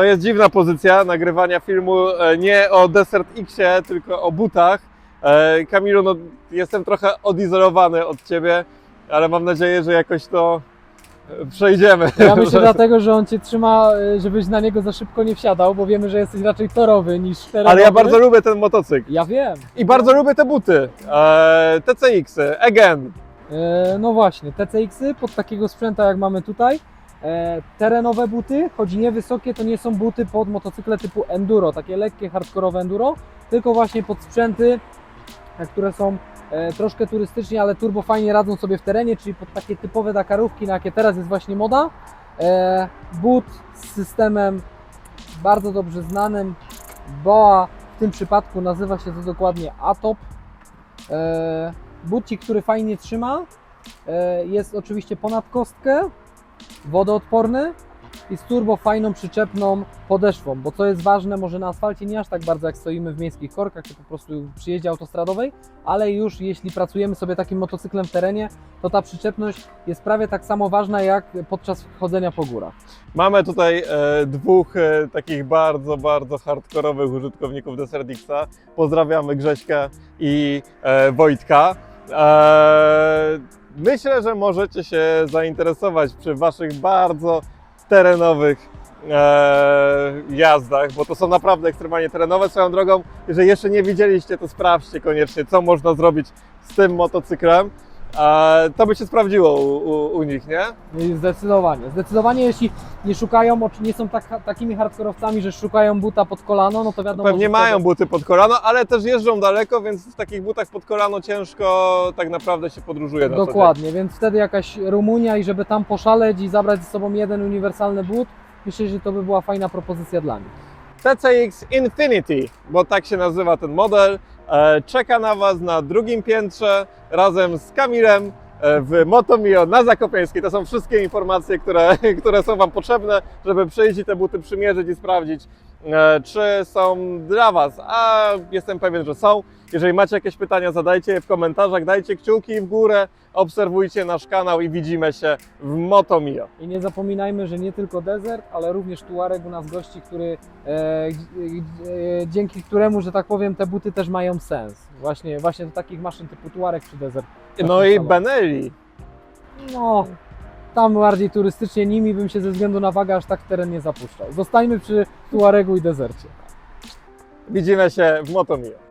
To jest dziwna pozycja nagrywania filmu e, nie o Desert Xie, tylko o butach. E, Kamilu, no, jestem trochę odizolowany od Ciebie, ale mam nadzieję, że jakoś to e, przejdziemy. Ja myślę dlatego, że on cię trzyma, żebyś na niego za szybko nie wsiadał, bo wiemy, że jesteś raczej torowy niż terenowy. Ale ja bardzo lubię ten motocykl. Ja wiem. I bardzo lubię te buty. TCX-y, again. No właśnie, TCX-y pod takiego sprzęta jak mamy tutaj. E, terenowe buty, choć niewysokie, to nie są buty pod motocykle typu enduro, takie lekkie, hardkorowe enduro, tylko właśnie pod sprzęty, e, które są e, troszkę turystycznie, ale turbo fajnie radzą sobie w terenie, czyli pod takie typowe Dakarówki, na jakie teraz jest właśnie moda. But z systemem bardzo dobrze znanym, BOA, w tym przypadku nazywa się to dokładnie ATOP. Bucik, który fajnie trzyma, jest oczywiście ponad kostkę, wodoodporny i z turbo fajną przyczepną podeszwą, bo co jest ważne, może na asfalcie nie aż tak bardzo jak stoimy w miejskich korkach, czy po prostu przy jeździe autostradowej, ale już jeśli pracujemy sobie takim motocyklem w terenie, to ta przyczepność jest prawie tak samo ważna jak podczas chodzenia po górach. Mamy tutaj e, dwóch e, takich bardzo, bardzo hardkorowych użytkowników Desert Xa. Pozdrawiamy Grześka i e, Wojtka. E, myślę, że możecie się zainteresować przy Waszych bardzo terenowych e, jazdach, bo to są naprawdę ekstremalnie terenowe. Swoją drogą, jeżeli jeszcze nie widzieliście, to sprawdźcie koniecznie, co można zrobić z tym motocyklem. E, to by się sprawdziło u, u, u nich, nie? I Zdecydowanie. Zdecydowanie, jeśli nie szukają, nie są tak, takimi hardkorowcami, że szukają buta pod kolano, no to wiadomo, Pewnie mają wtedy- buty pod kolano, ale też jeżdżą daleko, więc w takich butach pod kolano ciężko tak naprawdę się podróżuje na. Dokładnie, więc wtedy jakaś Rumunia i żeby tam poszaleć i zabrać ze sobą jeden uniwersalny but, myślę, że to by była fajna propozycja dla nich. TCX Infinity, bo tak się nazywa ten model, czeka na Was na drugim piętrze razem z Kamilem e, w Motomio na Zakopiańskiej. To są wszystkie informacje, które, które są Wam potrzebne, żeby przyjść i te buty przymierzyć i sprawdzić, e, czy są dla Was. A jestem pewien, że są. Jeżeli macie jakieś pytania, zadajcie je w komentarzach, dajcie kciuki w górę, obserwujcie nasz kanał i widzimy się w Motomio. I nie zapominajmy, że nie tylko desert, ale również Tuareg u nas gości, który, e, e, e, dzięki któremu, że tak powiem, te buty też mają sens. Właśnie, właśnie do takich maszyn typu Tuareg czy desert. No i Benelli. No, tam bardziej turystycznie nimi bym się ze względu na wagę aż tak w teren nie zapuszczał. Zostańmy przy Tuaregu i desercie. Widzimy się w Motomio.